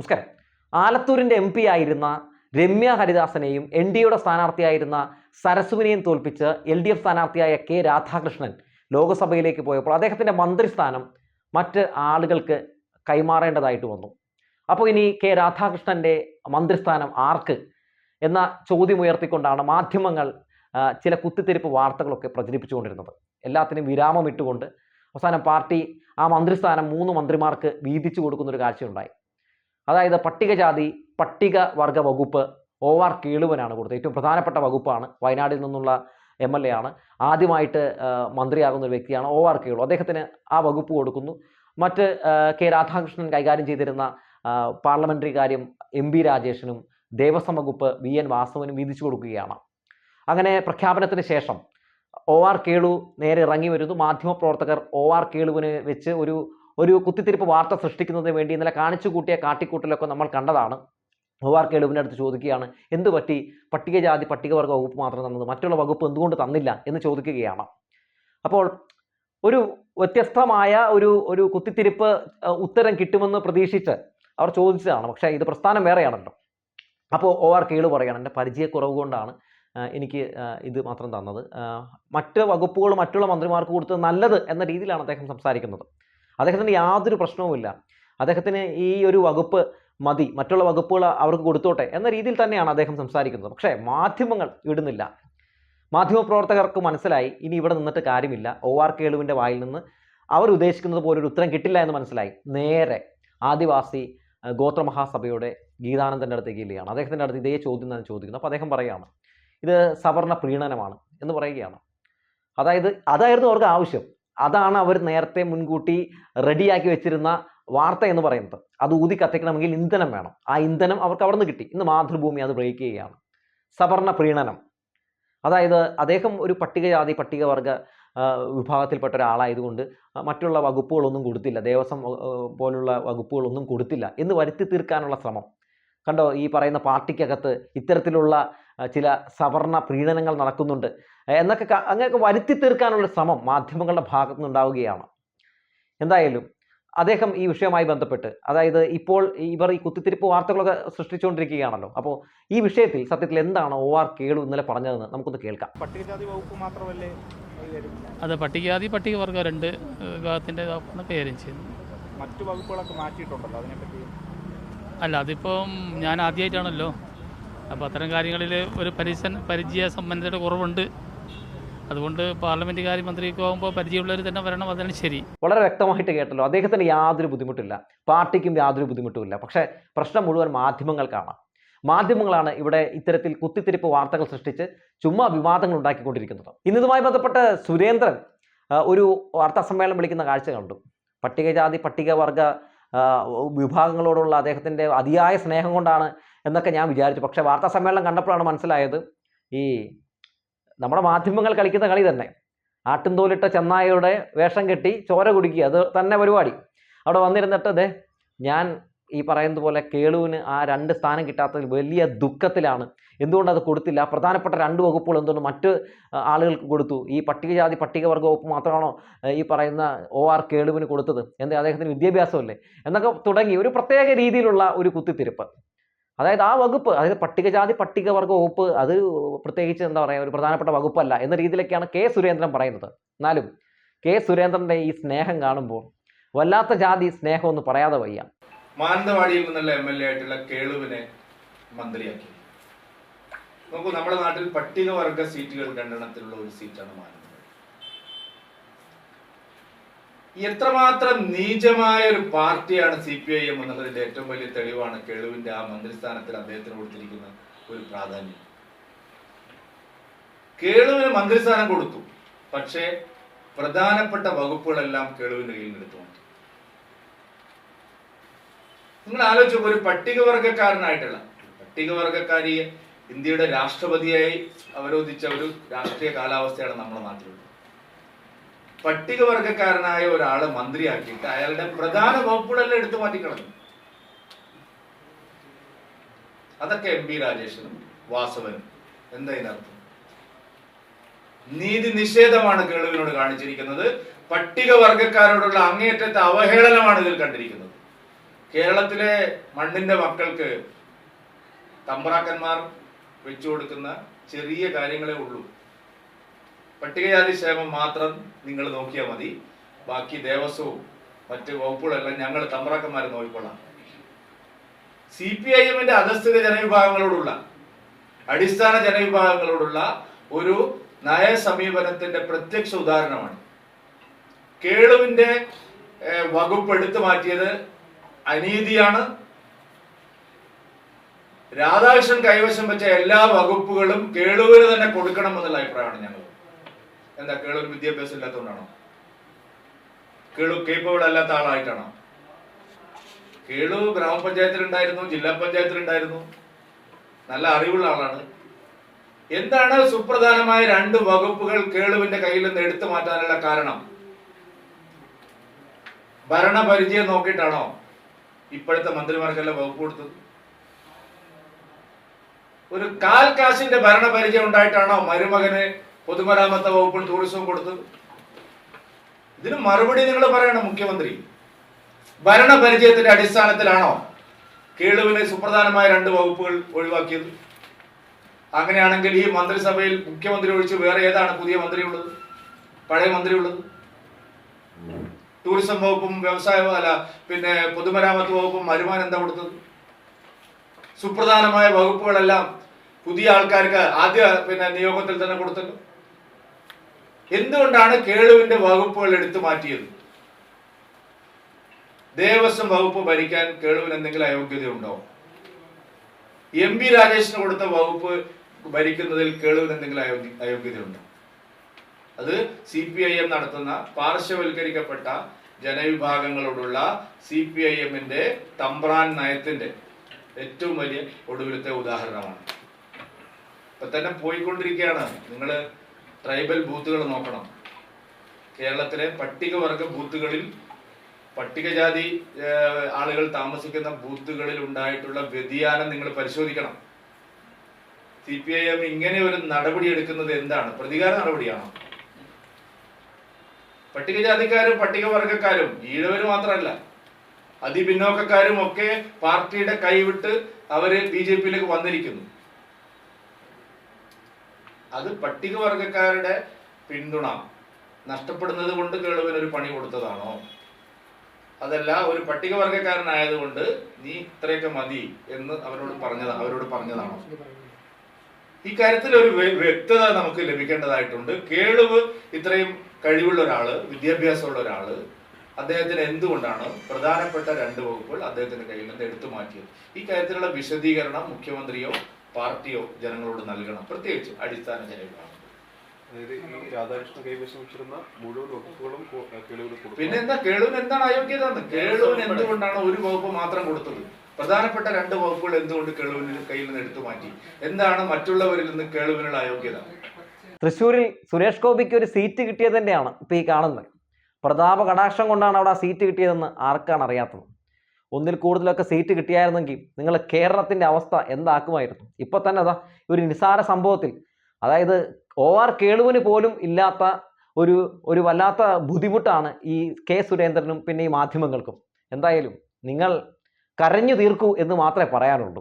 നമസ്കാരം. ആലത്തൂരിന്റെ M P ആയിരുന്ന Ramya ഹരിദാസനെയും N D എയുടെ സ്ഥാനാർത്ഥിയായിരുന്ന സരസുവിനെയും തോൽപ്പിച്ച് എൽ ഡി എഫ് സ്ഥാനാർത്ഥിയായ കെ രാധാകൃഷ്ണൻ ലോകസഭയിലേക്ക് പോയപ്പോൾ അദ്ദേഹത്തിന്റെ മന്ത്രിസ്ഥാനം മറ്റ് ആളുകൾക്ക് കൈമാറേണ്ടതായിട്ട് വന്നു. അപ്പോൾ ഇനി കെ രാധാകൃഷ്ണന്റെ മന്ത്രിസ്ഥാനം ആർക്ക് എന്ന ചോദ്യം ഉയർത്തിക്കൊണ്ടാണ് മാധ്യമങ്ങൾ ചില കുത്തിത്തിരിപ്പ് വാർത്തകളൊക്കെ പ്രചരിപ്പിച്ചുകൊണ്ടിരുന്നത്. എല്ലാത്തിനും വിരാമം ഇട്ടുകൊണ്ട് അവസാനം പാർട്ടി ആ മന്ത്രിസ്ഥാനം മൂന്ന് മന്ത്രിമാർക്ക് വീതിച്ചു കൊടുക്കുന്നൊരു കാഴ്ചയുണ്ടായി. അതായത് പട്ടികജാതി പട്ടിക വർഗ വകുപ്പ് ഒ ആർ കേളുവനാണ് കൊടുത്തത്. ഏറ്റവും പ്രധാനപ്പെട്ട വകുപ്പാണ്. വയനാടിൽ നിന്നുള്ള എം എൽ എ ആണ്. ആദ്യമായിട്ട് മന്ത്രിയാകുന്ന ഒരു വ്യക്തിയാണ് ഒ ആർ കേളു. അദ്ദേഹത്തിന് ആ വകുപ്പ് കൊടുക്കുന്നു. മറ്റ് കെ രാധാകൃഷ്ണൻ കൈകാര്യം ചെയ്തിരുന്ന പാർലമെന്ററി കാര്യം എം ബി രാജേഷിനും ദേവസ്വം വകുപ്പ് വി എൻ വാസവനും വീതിച്ചു കൊടുക്കുകയാണ്. അങ്ങനെ പ്രഖ്യാപനത്തിന് ശേഷം ഒ ആർ കേളു നേരെ ഇറങ്ങി വരുന്നു. മാധ്യമപ്രവർത്തകർ ഒ ആർ കേളുവിന് വെച്ച് ഒരു ഒരു കുത്തിത്തിരിപ്പ് വാർത്ത സൃഷ്ടിക്കുന്നതിന് വേണ്ടി ഇന്നലെ കാണിച്ചു കൂട്ടിയ കാട്ടിക്കൂട്ടലൊക്കെ നമ്മൾ കണ്ടതാണ്. ഒ ആർ കേളുവിന്റെ അടുത്ത് ചോദിക്കുകയാണ് എന്ത് പറ്റി? പട്ടികജാതി പട്ടികവർഗ വകുപ്പ് മാത്രം തന്നത് മറ്റുള്ള വകുപ്പ് എന്തുകൊണ്ട് തന്നില്ല? എന്ന് ചോദിക്കുകയാണ്. അപ്പോൾ ഒരു വ്യത്യസ്തമായ ഒരു ഒരു കുത്തിത്തിരിപ്പ് ഉത്തരം കിട്ടുമെന്ന് പ്രതീക്ഷിച്ച് അവർ ചോദിച്ചതാണ്. പക്ഷേ ഇത് പ്രസ്ഥാനം വേറെയാണല്ലോ. അപ്പോൾ ഒ ആർ കേളു പറയുകയാണ് എന്റെ പരിചയക്കുറവ് കൊണ്ടാണ് എനിക്ക് ഇത് മാത്രം തന്നത്. മറ്റ് വകുപ്പുകൾ മറ്റുള്ള മന്ത്രിമാർക്ക് കൊടുത്തത് നല്ലത് എന്ന രീതിയിലാണ് അദ്ദേഹം സംസാരിക്കുന്നത്. അദ്ദേഹത്തിന് യാതൊരു പ്രശ്നവുമില്ല. അദ്ദേഹത്തിന് ഈ ഒരു വകുപ്പ് മതി. മറ്റുള്ള വകുപ്പുകൾ അവർക്ക് കൊടുത്തോട്ടെ എന്ന രീതിയിൽ തന്നെയാണ് അദ്ദേഹം സംസാരിക്കുന്നത്. പക്ഷേ മാധ്യമങ്ങൾ ഇടുന്നില്ല. മാധ്യമപ്രവർത്തകർക്ക് മനസ്സിലായി ഇനി ഇവിടെ നിന്നിട്ട് കാര്യമില്ല. ഒ ആർ കേളുവിന്റെ വായിൽ നിന്ന് അവർ ഉദ്ദേശിക്കുന്നത് പോലൊരു ഉത്തരം കിട്ടില്ല എന്ന് മനസ്സിലായി. നേരെ ആദിവാസി ഗോത്രമഹാസഭയുടെ ഗീതാനന്ദന്റെ അടുത്തേക്ക് ഇല്ലയാണ് അദ്ദേഹത്തിന്റെ അടുത്ത് ഇതേ ചോദ്യം തന്നെ ചോദിക്കുന്നു. അപ്പോൾ അദ്ദേഹം പറയുകയാണ് ഇത് സവർണ പ്രീണനമാണ് എന്ന് പറയുകയാണ്. അതായത് അതായിരുന്നു അവർക്ക് ആവശ്യം. അതാണ് അവർ നേരത്തെ മുൻകൂട്ടി റെഡിയാക്കി വെച്ചിരുന്ന വാർത്ത എന്ന് പറയുന്നത്. അത് ഊതി കത്തിക്കണമെങ്കിൽ ഇന്ധനം വേണം. ആ ഇന്ധനം അവർക്ക് അവിടെ നിന്ന് കിട്ടി. ഇന്ന് മാതൃഭൂമി അത് ബ്രേക്ക് സവർണ പ്രീണനം. അതായത് അദ്ദേഹം ഒരു പട്ടികജാതി പട്ടികവർഗ വിഭാഗത്തിൽപ്പെട്ട ഒരാളായതുകൊണ്ട് മറ്റുള്ള വകുപ്പുകളൊന്നും കൊടുത്തില്ല. ദേവസ്വം പോലുള്ള വകുപ്പുകളൊന്നും കൊടുത്തില്ല എന്ന് വരുത്തി തീർക്കാനുള്ള ശ്രമം. കണ്ടോ? ഈ പറയുന്ന പാർട്ടിക്കകത്ത് ഇത്തരത്തിലുള്ള ചില സവർണ പ്രീണനങ്ങൾ നടക്കുന്നുണ്ട്. എന്നൊക്കെ അങ്ങനെയൊക്കെ വരുത്തി തീർക്കാനുള്ള ശ്രമം മാധ്യമങ്ങളുടെ ഭാഗത്തു നിന്നുണ്ടാവുകയാണ് എന്തായാലും അദ്ദേഹം ഈ വിഷയവുമായി ബന്ധപ്പെട്ട് അതായത് ഇപ്പോൾ ഇവർ ഈ കുത്തിത്തിരിപ്പ് വാർത്തകളൊക്കെ സൃഷ്ടിച്ചുകൊണ്ടിരിക്കുകയാണല്ലോ. അപ്പോൾ ഈ വിഷയത്തിൽ സത്യത്തിൽ എന്താണ് ഒ ആർ കേളു ഇന്നലെ പറഞ്ഞതെന്ന് നമുക്കൊന്ന് കേൾക്കാം. പട്ടികജാതി വകുപ്പ് മാത്രമല്ലേ അതെ പട്ടികജാതി പട്ടികവർഗ രണ്ട് വിഭാഗത്തിന്റെ പേരും ചെയ്യുന്നു. മറ്റു വകുപ്പുകളൊക്കെ മാറ്റിയിട്ടുണ്ടല്ലോ അതിനെപ്പറ്റി? അല്ല അതിപ്പം ഞാൻ ആദ്യമായിട്ടാണല്ലോ അപ്പോൾ അത്തരം കാര്യങ്ങളിൽ ഒരു പരിസൻ പരിചയ സംബന്ധയുടെ കുറവുണ്ട്. അതുകൊണ്ട് പാർലമെന്റ് കാര്യമന്ത്രിക്ക് ആകുമ്പോൾ പരിചയമുള്ളവർ തന്നെ വരണം അതാണ് ശരി. വളരെ വ്യക്തമായിട്ട് കേട്ടല്ലോ അദ്ദേഹത്തിന് യാതൊരു ബുദ്ധിമുട്ടില്ല. പാർട്ടിക്കും യാതൊരു ബുദ്ധിമുട്ടുമില്ല. പക്ഷേ പ്രശ്നം മുഴുവൻ മാധ്യമങ്ങൾക്കാണ് മാധ്യമങ്ങളാണ് ഇവിടെ ഇത്തരത്തിൽ കുത്തിത്തിരിപ്പ് വാർത്തകൾ സൃഷ്ടിച്ച് ചുമ്മാ വിവാദങ്ങൾ ഉണ്ടാക്കിക്കൊണ്ടിരിക്കുന്നത്. ഇന്നതുമായി ബന്ധപ്പെട്ട് സുരേന്ദ്രൻ ഒരു വാർത്താ സമ്മേളനം വിളിക്കുന്ന കാഴ്ച കണ്ടു. പട്ടികജാതി പട്ടികവർഗ വിഭാഗങ്ങളോടുള്ള അദ്ദേഹത്തിന്റെ അതിയായ സ്നേഹം കൊണ്ടാണ് എന്നൊക്കെ ഞാൻ വിചാരിച്ചു. പക്ഷേ വാർത്താ സമ്മേളനം കണ്ടപ്പോഴാണ് മനസ്സിലായത് ഈ നമ്മുടെ മാധ്യമങ്ങൾ കളിക്കുന്ന കളി തന്നെ. ആട്ടിൻതോലിട്ട ചെന്നായയുടെ വേഷം കെട്ടി ചോര കുടിക്കുക അത് തന്നെ പരിപാടി. അവിടെ വന്നിരുന്നിട്ട് അതെ ഞാൻ ഈ പറയുന്നത് പോലെ കേളുവിന് ആ രണ്ട് സ്ഥാനം കിട്ടാത്തതിൽ വലിയ ദുഃഖത്തിലാണ്. എന്തുകൊണ്ട് അത് കൊടുത്തില്ല? പ്രധാനപ്പെട്ട രണ്ട് വകുപ്പുകൾ എന്തുകൊണ്ട് മറ്റ് ആളുകൾക്ക് കൊടുത്തു? ഈ പട്ടികജാതി പട്ടികവർഗ വകുപ്പ് മാത്രമാണോ ഈ പറയുന്ന ഒ ആർ കേളുവിന് കൊടുത്തത്? എന്താ അദ്ദേഹത്തിന് വിദ്യാഭ്യാസമല്ലേ? എന്നൊക്കെ തുടങ്ങി ഒരു പ്രത്യേക രീതിയിലുള്ള ഒരു കുത്തിത്തിരിപ്പ്. അതായത് ആ വകുപ്പ് അതായത് പട്ടികജാതി പട്ടികവർഗ വകുപ്പ് അത് പ്രത്യേകിച്ച് എന്താ പറയുക ഒരു പ്രധാനപ്പെട്ട വകുപ്പല്ല എന്ന രീതിയിലൊക്കെയാണ് കെ സുരേന്ദ്രൻ പറയുന്നത്. എന്നാലും കെ സുരേന്ദ്രന്റെ ഈ സ്നേഹം കാണുമ്പോൾ വല്ലാത്ത ജാതി സ്നേഹം ഒന്ന് പറയാതെ വയ്യ. മാനന്തവാടിയിൽ നിന്നുള്ള എം എൽ എ ആയിട്ടുള്ള കേളുവിനെ മന്ത്രിയാക്കി. നോക്കൂ നമ്മുടെ നാട്ടിൽ പട്ടികവർഗ സീറ്റുകൾ രണ്ടെണ്ണത്തിലുള്ള ഒരു സീറ്റാണ് മാനന്തവാടി. എത്രമാത്രം നീചമായ ഒരു പാർട്ടിയാണ് സി പി ഐ എം എന്നുള്ളതിന്റെ ഏറ്റവും വലിയ തെളിവാണ് കേളുവിന്റെ ആ മന്ത്രിസ്ഥാനത്തിൽ അദ്ദേഹത്തിന് കൊടുത്തിരിക്കുന്ന ഒരു പ്രാധാന്യം. കേളുവിന് മന്ത്രിസ്ഥാനം കൊടുത്തു. പക്ഷേ പ്രധാനപ്പെട്ട വകുപ്പുകളെല്ലാം കേളുവിന്റെ കയ്യിൽ നിന്ന് എടുത്തു നിങ്ങൾ ആലോചിച്ചു ഒരു പട്ടികവർഗക്കാരനായിട്ടുള്ള പട്ടികവർഗക്കാരിയെ ഇന്ത്യയുടെ രാഷ്ട്രപതിയായി അവരോധിച്ച ഒരു രാഷ്ട്രീയ കാലാവസ്ഥയാണ് നമ്മുടെ നാട്ടിലുള്ളത്. പട്ടികവർഗക്കാരനായ ഒരാളെ മന്ത്രിയാക്കിയിട്ട് അയാളുടെ പ്രധാന വകുപ്പുകളെല്ലാം എടുത്തു മാറ്റിക്കളഞ്ഞു. അതൊക്കെ എം പി രാജേഷനും വാസവനും. എന്തതിനർത്ഥം നീതി നിഷേധമാണ് കേളുവിനോട് കാണിച്ചിരിക്കുന്നത്. പട്ടികവർഗക്കാരോടുള്ള അങ്ങേയറ്റത്തെ അവഹേളനമാണ് ഇതിൽ കണ്ടിരിക്കുന്നത്. കേരളത്തിലെ മണ്ണിന്റെ മക്കൾക്ക് തമ്പ്രാക്കന്മാർ വെച്ചു കൊടുക്കുന്ന ചെറിയ കാര്യങ്ങളെ ഉള്ളൂ. പട്ടികജാതി ക്ഷേമം മാത്രം നിങ്ങൾ നോക്കിയാൽ മതി. ബാക്കി ദേവസ്വവും മറ്റ് വകുപ്പുകളെല്ലാം ഞങ്ങൾ തമ്പ്രാക്കന്മാരെ നോക്കിക്കൊള്ളാം. സി പി ഐ എമ്മിന്റെ അധസ്ഥിത ജനവിഭാഗങ്ങളോടുള്ള അടിസ്ഥാന ജനവിഭാഗങ്ങളോടുള്ള ഒരു നയ സമീപനത്തിന്റെ പ്രത്യക്ഷ ഉദാഹരണമാണ്. കേളുവിന്റെ വകുപ്പ് എടുത്തു മാറ്റിയത് അനീതിയാണ്. രാധാകൃഷ്ണൻ കൈവശം വെച്ച എല്ലാ വകുപ്പുകളും കേളുവിന് തന്നെ കൊടുക്കണം എന്നുള്ള അഭിപ്രായമാണ് ഞങ്ങൾ എന്താ കേളൊരു വിദ്യാഭ്യാസം ഇല്ലാത്തതുകൊണ്ടാണോ? കേളു കേപ്പബിൾ അല്ലാത്ത ആളായിട്ടാണോ? കേളു ഗ്രാമപഞ്ചായത്തിലുണ്ടായിരുന്നു ജില്ലാ പഞ്ചായത്തിലുണ്ടായിരുന്നു. നല്ല അറിവുള്ള ആളാണ്. എന്താണ് സുപ്രധാനമായ രണ്ട് വകുപ്പുകൾ കേളുവിന്റെ കയ്യിൽ നിന്ന് എടുത്തു മാറ്റാനുള്ള കാരണം? ഭരണപരിചയം നോക്കിയിട്ടാണോ ഇപ്പോഴത്തെ മന്ത്രിമാർക്കെല്ലാം വകുപ്പ് കൊടുത്തത്? ഒരു കാൽ കാശിന്റെ ഭരണപരിചയം ഉണ്ടായിട്ടാണോ മരുമകന് പൊതുമരാമത്ത് വകുപ്പും ടൂറിസവും കൊടുത്തു. ഇതിന് മറുപടി നിങ്ങൾ പറയണം മുഖ്യമന്ത്രി. ഭരണപരിചയത്തിന്റെ അടിസ്ഥാനത്തിലാണോ കേളുവിന് സുപ്രധാനമായ രണ്ട് വകുപ്പുകൾ ഒഴിവാക്കിയത്? അങ്ങനെയാണെങ്കിൽ ഈ മന്ത്രിസഭയിൽ മുഖ്യമന്ത്രി ഒഴിച്ച് വേറെ ഏതാണ് പുതിയ മന്ത്രി ഉള്ളത് പഴയ മന്ത്രി ഉള്ളത് ടൂറിസം വകുപ്പും വ്യവസായ അല്ല പിന്നെ പൊതുമരാമത്ത് വകുപ്പും വരുമാനം എന്താ കൊടുത്തത്? സുപ്രധാനമായ വകുപ്പുകളെല്ലാം പുതിയ ആൾക്കാർക്ക് ആദ്യ പിന്നെ നിയോഗത്തിൽ തന്നെ കൊടുത്തല്ലോ എന്തുകൊണ്ടാണ് കേളുവിന്റെ വകുപ്പുകൾ എടുത്തു മാറ്റിയത്? ദേവസ്വം വകുപ്പ് ഭരിക്കാൻ കേളുവിന് എന്തെങ്കിലും അയോഗ്യതയുണ്ടോ? എം പി രാജേഷിന് കൊടുത്ത വകുപ്പ് ഭരിക്കുന്നതിൽ കേളുവിന് എന്തെങ്കിലും അയോഗ്യ അയോഗ്യതയുണ്ടോ? അത് സി പി ഐ എം നടത്തുന്ന പാർശ്വവൽക്കരിക്കപ്പെട്ട ജനവിഭാഗങ്ങളോടുള്ള സി പി ഐ എമ്മിന്റെ തമ്പ്രാൻ നയത്തിന്റെ ഏറ്റവും വലിയ ഒടുവിലത്തെ ഉദാഹരണമാണ്. ഇപ്പൊ തന്നെ പോയിക്കൊണ്ടിരിക്കുകയാണ്. നിങ്ങൾ ട്രൈബൽ ബൂത്തുകൾ നോക്കണം. കേരളത്തിലെ പട്ടികവർഗ ബൂത്തുകളിൽ പട്ടികജാതി ആളുകൾ താമസിക്കുന്ന ബൂത്തുകളിൽ ഉണ്ടായിട്ടുള്ള വ്യതിയാനം നിങ്ങൾ പരിശോധിക്കണം. സി പി ഐ എം ഇങ്ങനെ ഒരു നടപടി എടുക്കുന്നത് എന്താണ്? പ്രതികാര നടപടിയാണോ? പട്ടികജാതിക്കാരും പട്ടികവർഗക്കാരും ഈഴവര് മാത്രമല്ല അതിപിന്നോക്കക്കാരും ഒക്കെ പാർട്ടിയുടെ കൈവിട്ട് അവർ ബി ജെ പിയിലേക്ക് വന്നിരിക്കുന്നു. അത് പട്ടികവർഗക്കാരുടെ പിന്തുണ. നഷ്ടപ്പെടുന്നത് കൊണ്ട് കേളുവിന് ഒരു പണി കൊടുത്തതാണോ? അതല്ല ഒരു പട്ടികവർഗക്കാരനായതുകൊണ്ട് നീ ഇത്രയൊക്കെ മതി എന്ന് അവരോട് പറഞ്ഞത് അവരോട് പറഞ്ഞതാണോ? ഇക്കാര്യത്തിൽ കാര്യത്തിൽ ഒരു വ്യ- വ്യക്തത നമുക്ക് ലഭിക്കേണ്ടതായിട്ടുണ്ട്. കേളുവ് ഇത്രയും കഴിവുള്ള ഒരാൾ വിദ്യാഭ്യാസമുള്ള ഒരാൾ അദ്ദേഹത്തിന് എന്തുകൊണ്ടാണ് പ്രധാനപ്പെട്ട രണ്ട് വകുപ്പുകൾ അദ്ദേഹത്തിന്റെ കയ്യിൽ നിന്ന് എടുത്തു മാറ്റിയത്? ഈ കാര്യത്തിലുള്ള വിശദീകരണം മുഖ്യമന്ത്രിയോ പാർട്ടിയോ ജനങ്ങളോട് നൽകണം. പ്രത്യേകിച്ച് അടിസ്ഥാന ജനവിഭാഗം രാധാകൃഷ്ണൻ കൈവശം വെച്ചിരുന്ന മുഴുവൻ വകുപ്പുകളും. പിന്നെ എന്താ കേളുവിന് എന്താണ് അയോഗ്യത കേളുവിന് എന്തുകൊണ്ടാണ് ഒരു വകുപ്പ് മാത്രം കൊടുത്തത്? പ്രധാനപ്പെട്ട രണ്ട് വകുപ്പുകൾ എന്തുകൊണ്ട് കേളുവിന് കയ്യിൽ നിന്ന് എടുത്തു മാറ്റി? എന്താണ് മറ്റുള്ളവരിൽ നിന്ന് കേളുവിനുള്ള അയോഗ്യത? തൃശ്ശൂരിൽ സുരേഷ് ഗോപിക്ക് ഒരു സീറ്റ് കിട്ടിയത് തന്നെയാണ് ഇപ്പൊ ഈ കാണുന്നത്. പ്രതാപ കടാക്ഷം കൊണ്ടാണ് അവിടെ ആ സീറ്റ് കിട്ടിയതെന്ന് ആർക്കാണ് അറിയാത്തത്? ഒന്നിൽ കൂടുതലൊക്കെ സീറ്റ് കിട്ടിയായിരുന്നെങ്കിൽ നിങ്ങൾ കേരളത്തിന്റെ അവസ്ഥ എന്താക്കുമായിരുന്നു? ഇപ്പോൾ തന്നെ അതാ ഒരു നിസാര സംഭവത്തിൽ അതായത് ഒ ആർ കേളുവിന് പോലും ഇല്ലാത്ത ഒരു ഒരു വല്ലാത്ത ബുദ്ധിമുട്ടാണ് ഈ കെ സുരേന്ദ്രനും പിന്നെ ഈ മാധ്യമങ്ങൾക്കും. എന്തായാലും നിങ്ങൾ കരഞ്ഞു തീർക്കൂ എന്ന് മാത്രമേ പറയാനുള്ളൂ.